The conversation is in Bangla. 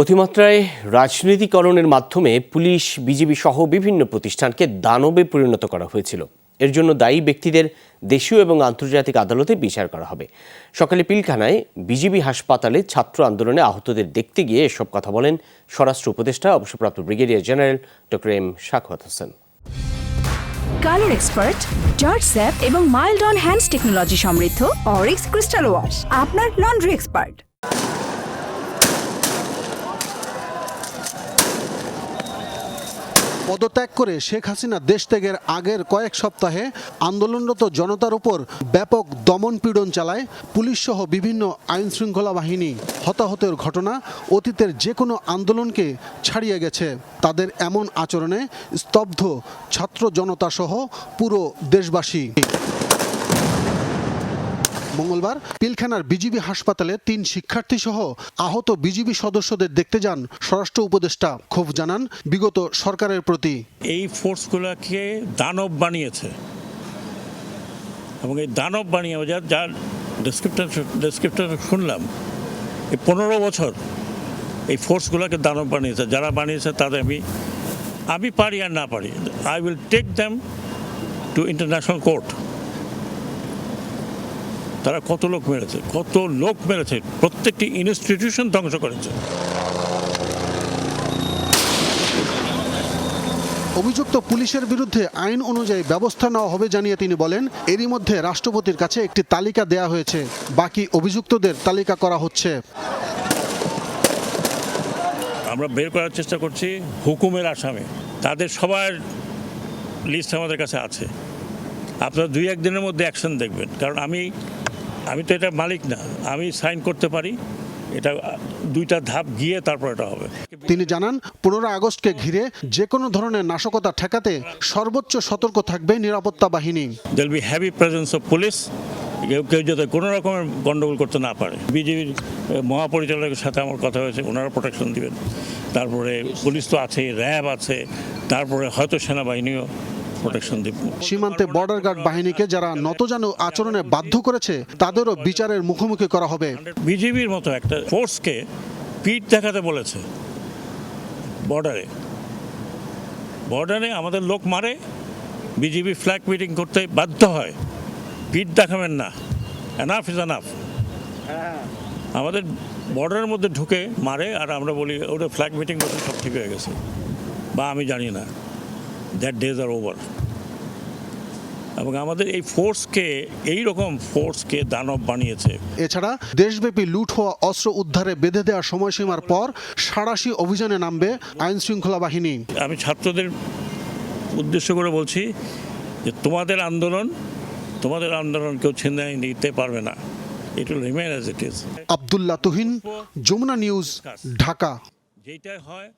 অতিমাত্রায় রাজনীতিকরণের মাধ্যমে পুলিশ, বিজিবি সহ বিভিন্ন প্রতিষ্ঠানকে দানবে পরিণত করা হয়েছিল। এর জন্য দায়ী ব্যক্তিদের দেশীয় এবং আন্তর্জাতিক আদালতে বিচার করা হবে। সকালে পিলখানায় বিজিবি হাসপাতালে ছাত্র আন্দোলনে আহতদের দেখতে গিয়ে এসব কথা বলেন স্বরাষ্ট্র উপদেষ্টা, অবসরপ্রাপ্ত brigadier general doctor M Shakhawat Hossain. Colour expert, George sap এবং মাইল্ড অন হ্যান্ডস টেকনোলজি সমৃদ্ধ অরিক্স ক্রিস্টাল ওয়াশ, আপনার লন্ড্রি এক্সপার্ট। পদত্যাগ করে শেখ হাসিনা দেশ ত্যাগের আগের কয়েক সপ্তাহে আন্দোলনরত জনতার উপর ব্যাপক দমন পীড়ন চালায়। পুলিশ সহ বিভিন্ন আইন শৃঙ্খলা বাহিনী হতাহতের ঘটনা অতীতের যে কোনো আন্দোলনকে ছাড়িয়ে গেছে। তাদের এমন আচরণে স্তব্ধ ছাত্র জনতা সহ পুরো দেশবাসী। মঙ্গলবার পিলখানার বিজিবি হাসপাতালে তিন শিক্ষার্থী সহ আহত বিজিবি সদস্যদের দেখতে যান স্বরাষ্ট্র উপদেষ্টা ক্ষোভ জানান বিগত সরকারের প্রতি। এই ফোর্সগুলোকে দানব বানিয়েছে। এবং এই দানব বানিয়ে যার যার ডেসক্রিপ্টার ডেসক্রিপ্টার শুনলাম, এই পনেরো বছর এই ফোর্সগুলোকে দানব বানিয়েছে। যারা বানিয়েছে তাদের আমি আমি পারি আর না পারি। I will take them to international court তারা কত লোক মেরেছে কত লোক মেরেছে প্রত্যেকটি ইনস্টিটিউশন ধ্বংস করেছে। অভিযুক্ত পুলিশের বিরুদ্ধে আইন অনুযায়ী ব্যবস্থা নেওয়া হবে জানিয়ে তিনি বলেন এরই মধ্যে রাষ্ট্রপতির কাছে একটি তালিকা দেয়া হয়েছে বাকি অভিযুক্তদের তালিকা করা হচ্ছে। আমরা বের করার চেষ্টা করছি হুকুমের আসামে। তাদের সবার লিস্ট আমাদের কাছে আছে। আপনারা দুই একদিনের মধ্যে অ্যাকশন দেখবেন। কারণ আমি আমি তো এটা মালিক না আমি সাইন করতে পারি এটা দুইটা ধাপ গিয়ে তারপর এটা হবে। তিনি জানান পনেরো আগস্টকে ঘিরে যে কোনো ধরনের নাশকতা ঠেকাতে সর্বোচ্চ সতর্ক থাকবে নিরাপত্তা বাহিনী। They'll be heavy presence of police কেউ কেউ যাতে কোনো রকমের গণ্ডগোল করতে না পারে। বিজেপির মহাপরিচালকের সাথে আমার কথা হয়েছে ওনারা প্রোটেকশন দিবেন। তারপরে পুলিশ তো আছে র্যাব আছে তারপরে হয়তো সেনাবাহিনীও প্রোটেকশন দিবে। সীমান্তে বর্ডার গার্ড বাহিনীকে যারা নতজানু আচরণে বাধ্য করেছে তাদেরও বিচারের মুখোমুখি করা হবে। বিজেপির মতো একটা ফোর্সকে পিঠ দেখাতে বলেছে বর্ডারে বর্ডারে আমাদের লোক মারে বিজেপি ফ্ল্যাগ মিটিং করতে বাধ্য হয়। পিঠ দেখাবেন না। এনাফ ইজ এনাফ আমাদের বর্ডারের মধ্যে ঢুকে মারে আর আমরা বলি ওটা ফ্ল্যাগ মিটিং করতে সব ঠিক হয়ে গেছে। বা আমি জানি না। দ্যাট ডেজ আর ওভার এবং আমাদের এই ফোর্সকে এই রকম ফোর্সকে দানব বানিয়েছে। এছাড়া দেশব্যাপী লুট হওয়া অস্ত্র উদ্ধারে বেঁধে দেওয়ার সময়সীমার পর সাড়াশি অভিযানে নামবে আইন শৃঙ্খলা বাহিনী। আমি ছাত্রদের উদ্দেশ্য করে বলছি যে তোমাদের আন্দোলন তোমাদের আন্দোলন কেউ ছিনাই নিতে পারবে না। It will remain as it is Abdullah Tuhin Jamuna news Dhaka. যেটাই হয়